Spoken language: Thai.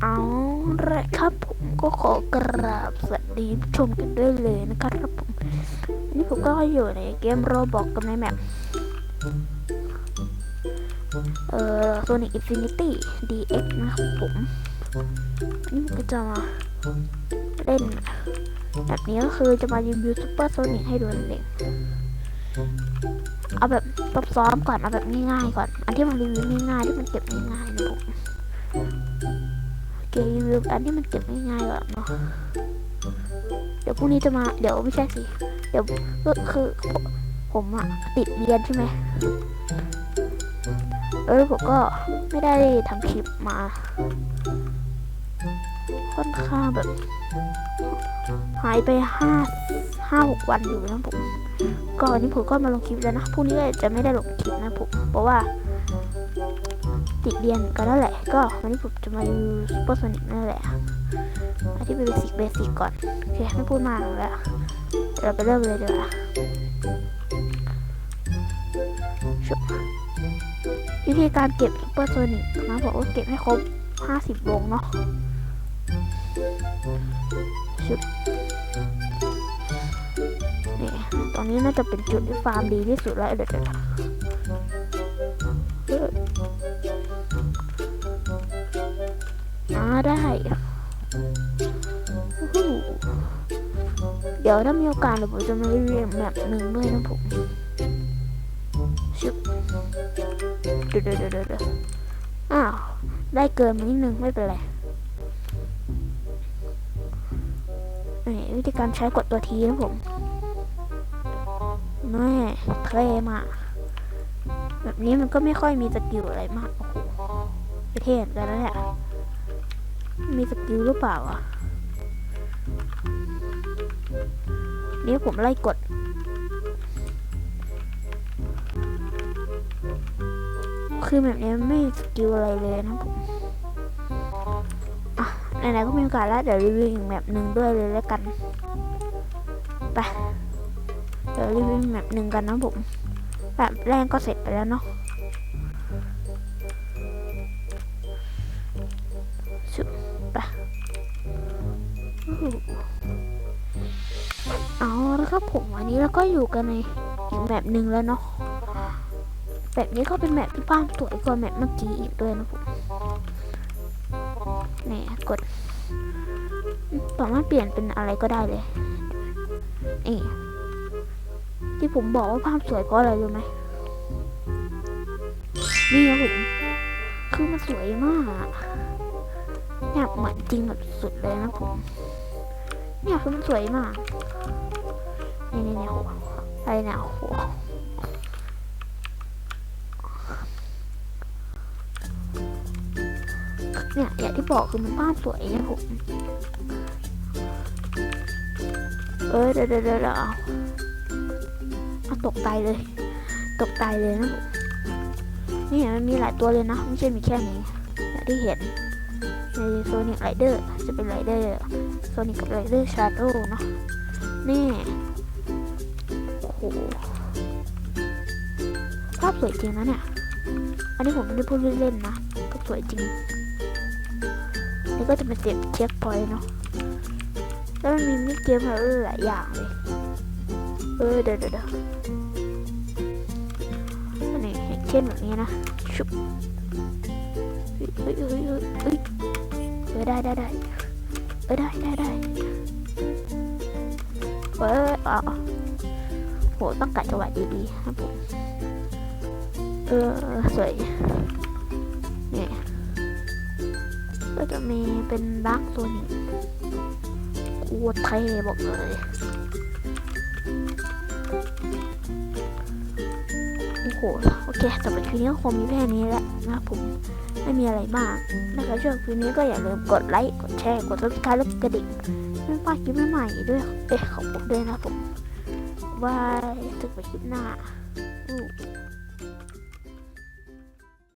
เอาละครับผมก็ขอกราบสวัสดีชมกันด้วยเลยนะครับผมนี่ผมก็อยู่ในเกมโรบอกกันในแมปเอ่อ Sonic Infinity DX นะครับผม นี่ผมก็จะมาเล่น แบบนี้ก็คือจะมารีวิวซูเปอร์โซนิกให้ดูนั่นเอง เอาแบบซ้อมก่อน เอาแบบง่ายๆก่อน อันที่มันรีวิวง่ายๆที่มันเก็บง่ายๆนะผมเกมรีวิวอันที่มันเก็บง่ายๆก่อนเนาะ เดี๋ยวพรุ่งนี้จะมา เดี๋ยวไม่ใช่สิ เดี๋ยวก็คือผมผมอะติดเรียนใช่ไหมเออผมก็ไม่ได้ทำคลิปมา ค่อนข้างแบบ หายไปห้าห้าหกวันอยู่นะผม ก็วันนี้ผมก็มาลงคลิปแล้วนะพรุ่งนี้ก็จะไม่ได้ลงคลิปนะผมเพราะว่า ติดเรียนกันนั่นแหละ ก็วันนี้ผมจะมาดูซูเปอร์โซนิกนั่นแหละอันที่เป็นเบสิกเบสิกก่อนโอเคไม่พูดมากแล้วเดี๋ยวเราไปเริ่มเลยดีกว่าชุบวิธีการเก็บซูเปอร์โซนิกนะบอกว่าเก็บให้ครบ 50วงเนาะชุบ ตอนนี้น่าจะเป็นจุดที่ฟาร์มดีที่สุดแล้วเดี๋ยวอออ่าได้เดี๋ยวถ้ามีโอกาสเดี๋ยวผมจะมารีวิวแบบหนึ่งด้วยนะผมชุบเดี๋ยวเดี๋ยวเดี๋ยวเดี๋ยวอ้าว ได้เกินมานิดนึงไม่เป็นไรวิธีการใช้กดตัวทีนะผม ม่เท่มาแบบนี้มันก็ไม่ค่อยมีสกิลอะไรมาก โอ้โหปเท่เหมือนกันแล้วเนี่ยมีสกิลหรือเปล่าอะนี่ผมไล่กด คือแบบนี้ไม่มีสกิลอะไรเลยนะผมไหนๆก็มีโอกาสแล้ว เดี๋ยวรีวิวอีกแบบหนึ่งด้วยเลยแล้วกัน ไป เดี๋ยวรีวิวแบบหนึ่งกันนะผมแบบแรกก็เสร็จไปแล้วเนาะชุบไปเอาแล้วครับผมวันนี้เราก็อยู่กันในอีกแบบหนึ่งแล้วเนาะแบบนี้ก็เป็นแบบที่บ้านสวยกว่าแบบเมื่อกี้อีกด้วยนะผมนี่กดสามารถเปลี่ยนเป็นอะไรก็ได้เลยนี่ ที่ผมบอกว่าภาพสวยเพราะอะไรรู้ไหมนี่นะผม คือมันสวยมากเนี่ยเหมือนจริงแบบสุดเลยนะผม เนี่ยคือมันสวยมากนี่นี่เนี่ยโหอะไรเนี่ยโหเนี่ยอย่างที่บอกคือมันบ้านสวยนะผม เออเดี๋ยวเดี๋ยวเดี๋ยวเอา ตกตายเลย ตกตายเลยนะนี่มันมีหลายตัวเลยนะไม่ใช่มีแค่นี้อย่างที่เห็นในโซนิกไรเดอร์จะเป็นไรเดอร์โซนิกกับไรเดอร์ชาร์โดเนาะนี่โอ้โหภาพสวยจริงนะเนี่ยอันนี้ผมไม่ได้พูดเล่นๆนะก็สวยจริงนี่ก็จะเป็นเสียบเช็คพอยต์เนาะแล้วมันมีมินิเกมอะหลายอย่างเลย เออเดี๋ยวเดี๋ยวเดี๋ยวอันนี้เช่นแบบนี้นะ ชุบเฮ้ยเฮ้ยเฮ้ยเฮ้ยเออได้ได้ได้เออได้ได้ได้เอออ๋อโหต้องกัดจังหวะดีๆครับผมเออสวยเนี่ยก็จะมีเป็นบัคตัวนี้โคตรเท่บอกเลย โอ้โหโอเคสำหรับคลิปนี้ก็คงมีแค่นี้แหละนะผมไม่มีอะไรมากถ้าใครชอบคลิปนี้ก็อย่าลืมกดไลค์กดแชร์กดติดตามและกระดิ่งไม่พลาดคลิปใหม่ๆด้วยเอ๊ะของผมด้วยนะผมบายถึงไปคลิปหน้าอู้